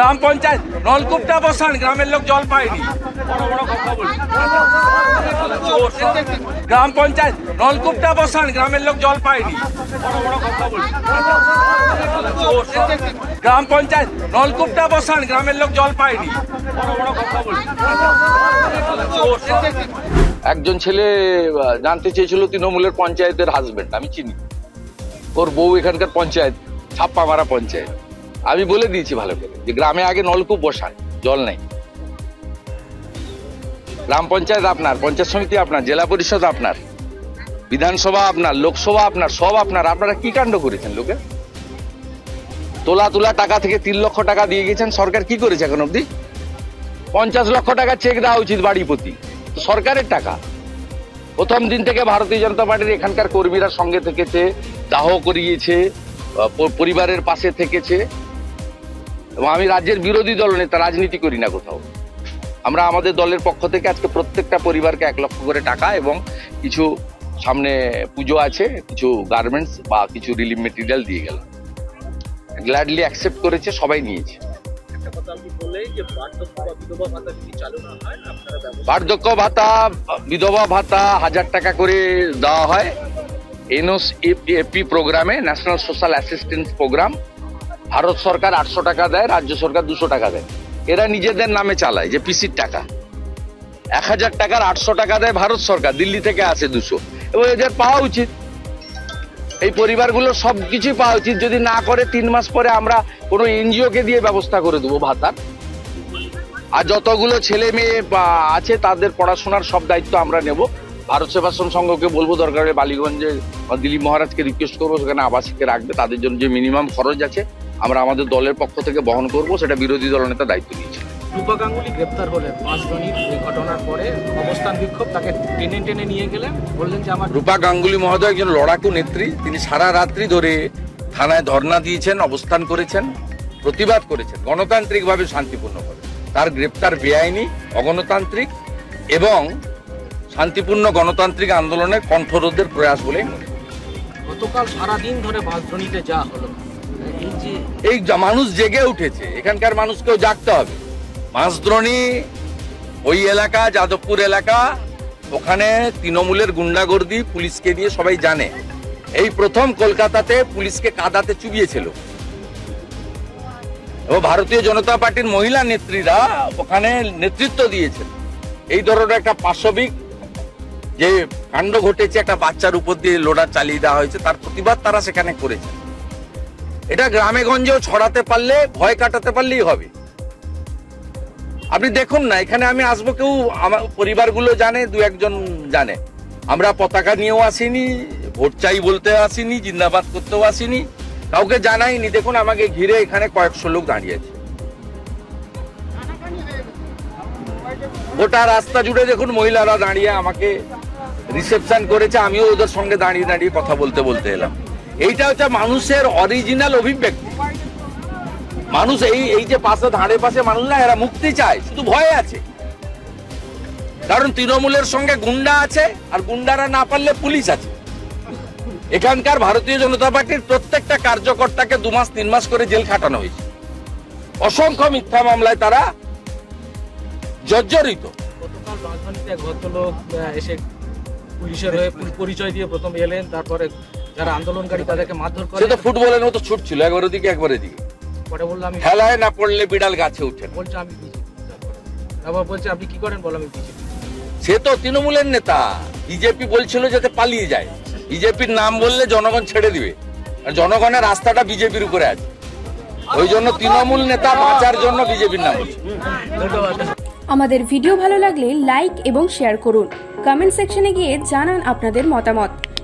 গ্রাম পঞ্চায়েত, নলকূপটা বসান, গ্রামের লোক জল পায়নি। গ্রাম পঞ্চায়েত, নলকূপটা বসান, গ্রামের লোক জল পায়নি। গ্রাম পঞ্চায়েত, নলকূপটা বসান, গ্রামের লোক জল পায়নি। একজন ছেলে জানতে চেয়েছিল তৃণমূলের পঞ্চায়েতের হাজবেন্ড আমি চিনি ওর বউ এখানকার পঞ্চায়েত ছাপ্পা মারা পঞ্চায়েত আমি বলে দিয়েছি ভালো করে যে গ্রামে আগে নলকূপ বসান, জল নেই। গ্রাম পঞ্চায়েত আপনার, পঞ্চায়েত সমিতি আপনার, জেলা পরিষদ আপনার, বিধানসভা আপনার, লোকসভা আপনার, সব আপনার। আপনারা কি কাণ্ড করেছেন লোকে? তোলা তোলা টাকা থেকে তিন লক্ষ টাকা দিয়ে গেছেন, সরকার কি করেছে এখন অবধি? পঞ্চাশ লক্ষ টাকা চেক দেওয়া উচিত বাড়ি প্রতি। সরকারের টাকা। প্রথম দিন থেকে ভারতীয় জনতা পার্টির এখানকার কর্মীরা সঙ্গে থেকেছে, দাহ করিয়েছে পরিবারের পাশে থেকেছে। এবং আমি রাজ্যের বিরোধী দল নেতা রাজনীতি করি না কোথাও। আমরা আমাদের দলের পক্ষ থেকে আজকে প্রত্যেকটা পরিবারকে এক লক্ষ করে টাকা এবং কিছু সামনে পুজো আছে কিছু গার্মেন্টস বা কিছু রিলিফ মেটেরিয়াল দিয়ে গেলাম। গ্ল্যাডলি অ্যাকসেপ্ট করেছে সবাই নিয়েছে। বার্ধক্য ভাতা বিধবা ভাতা হাজার টাকা করে দেওয়া হয়। এনওস এপি প্রোগ্রামে national social assistance programme Bharat সরকার আটশো টাকা দেয়, রাজ্য সরকার দুশো টাকা দেয়। এরা নিজেদের নামে চালায় যে পিসির টাকা। এক হাজার টাকার আটশো টাকা দেয় ভারত সরকার, দিল্লি থেকে আসে দুশো। এবং এদের পাওয়া উচিত। এই পরিবারগুলো সব কিছুই পাওয়া উচিত। যদি না করে, তিন মাস পরে আমরা কোনো এনজিওকে দিয়ে ব্যবস্থা করে দেবো ভাতার। আর যতগুলো ছেলে মেয়ে আছে, তাদের পড়াশোনার সব দায়িত্ব আমরা নেব। ভারত সেবাশ্রম সংঘকে বলব, দরকার হলে বালিগঞ্জে দিলীপ মহারাজকে রিকোয়েস্ট করব, সেখানে আবাসিককে রাখবে। তাদের জন্য যে মিনিমাম খরচ আছে আমরা আমাদের দলের পক্ষ থেকে বহন করব সেটা বিরোধী দলনেতা দায়িত্ব নিয়েছে। রূপা গাঙ্গুলি গ্রেপ্তার হলেন। পাঁচজনই এই ঘটনার পরে অবস্থান বিক্ষোভ তাকে টেনে টেনে নিয়ে গেলেন। বললেন যে আমার রূপা গাঙ্গুলি মহোদয় একজন লড়াকু নেত্রী। তিনি সারা রাত্রি ধরে থানায় ধর্ণা দিয়েছেন অবস্থান করেছেন প্রতিবাদ করেছেন। গণতান্ত্রিকভাবে শান্তিপূর্ণভাবে তার গ্রেপ্তার বেআইনি অগণতান্ত্রিক এবং শান্তিপূর্ণ গণতান্ত্রিক আন্দোলনের কণ্ঠরোধের প্রয়াস বলেই মনে করি। গতকাল সারাদিন ধরে বাঁশদ্রোণীতে যা হলো। এই মানুষ জেগে উঠেছে, এখানকার মানুষকেও জাগতে হবে। মাসদ্রোণী ওই এলাকা, যাদবপুর এলাকা, ওখানে তৃণমূলের গুন্ডাগর্দি পুলিশকে দিয়ে সবাই জানে। এই প্রথম কলকাতাতে পুলিশকে কাদাতে চুবিয়েছিল। এবং ভারতীয় জনতা পার্টির মহিলা নেত্রীরা ওখানে নেতৃত্ব দিয়েছেন। এই ধরনের একটা পাশবিক যে কাণ্ড ঘটেছে, একটা বাচ্চার উপর দিয়ে লোডার চালিয়ে দেওয়া হয়েছে, তার প্রতিবাদ তারা সেখানে করেছে। এটা গ্রামে গঞ্জেও ছড়াতে পারলে, ভয় কাটাতে পারলেই হবে। আপনি দেখুন না, এখানে আমি আসব কেউ, আমার পরিবারগুলো জানে, দু একজন জানে। আমরা পতাকা নিয়েও আসিনি, ভোট চাই বলতে আসিনি, জিন্দাবাদ করতেও আসিনি। কাউকে জানাইনি, দেখুন আমাকে ঘিরে এখানে কয়েকশো লোক দাঁড়িয়েছে গোটা রাস্তা জুড়ে দেখুন মহিলারা দাঁড়িয়ে আমাকে রিসেপশন করেছে, আমিও ওদের সঙ্গে দাঁড়িয়ে দাঁড়িয়ে কথা বলতে বলতে এলাম। এইটা হচ্ছে মানুষের অরিজিনাল অভিব্যক্তি। মানুষ এই এই যে পাশে, ধারে পাশে মানুষ না, এরা মুক্তি চায়, শুধু ভয়ে আছে। কারণ তৃণমূলের সঙ্গে গুন্ডা আছে, আর গুন্ডারা না পারলে পুলিশ আছে। এখানকার ভারতীয় জনতা পার্টির প্রত্যেকটা কার্যকর্তাকে দু মাস, তিন মাস করে জেল খাটানো হয়েছে। অসংখ্য মিথ্যা মামলায় তারা জর্জরিত। গতকাল রাজধানীতে এসে পুলিশের হয়ে পরিচয় দিয়ে প্রথম এলেন, তারপরে যারা আন্দোলনকারী তাদেরকে মারধর করে। সে তো ফুটবলের মতো ছুটছিল একবার ওদিকে একবার এদিকে। পরে বলল আমি খেলায় না পড়লে বিড়াল গাছে উঠে না। বলছে আমি বিজেপি। তারপর বলছে আপনি কি করেন? বলো আমি বিজেপি। সে তো তৃণমূলের নেতা। বিজেপি বলছিল যাতে পালিয়ে যায়। বিজেপির নাম বললে জনগণ ছেড়ে দিবে। আর জনগণের রাস্তাটা বিজেপির উপরে আছে। ওই জন্য তৃণমূল নেতা বাঁচার জন্য বিজেপির নাম বলছে। ধন্যবাদ আমাদের ভিডিও ভালো লাগলে লাইক এবং শেয়ার করুন। কমেন্ট সেকশনে গিয়ে জানান আপনাদের মতামত।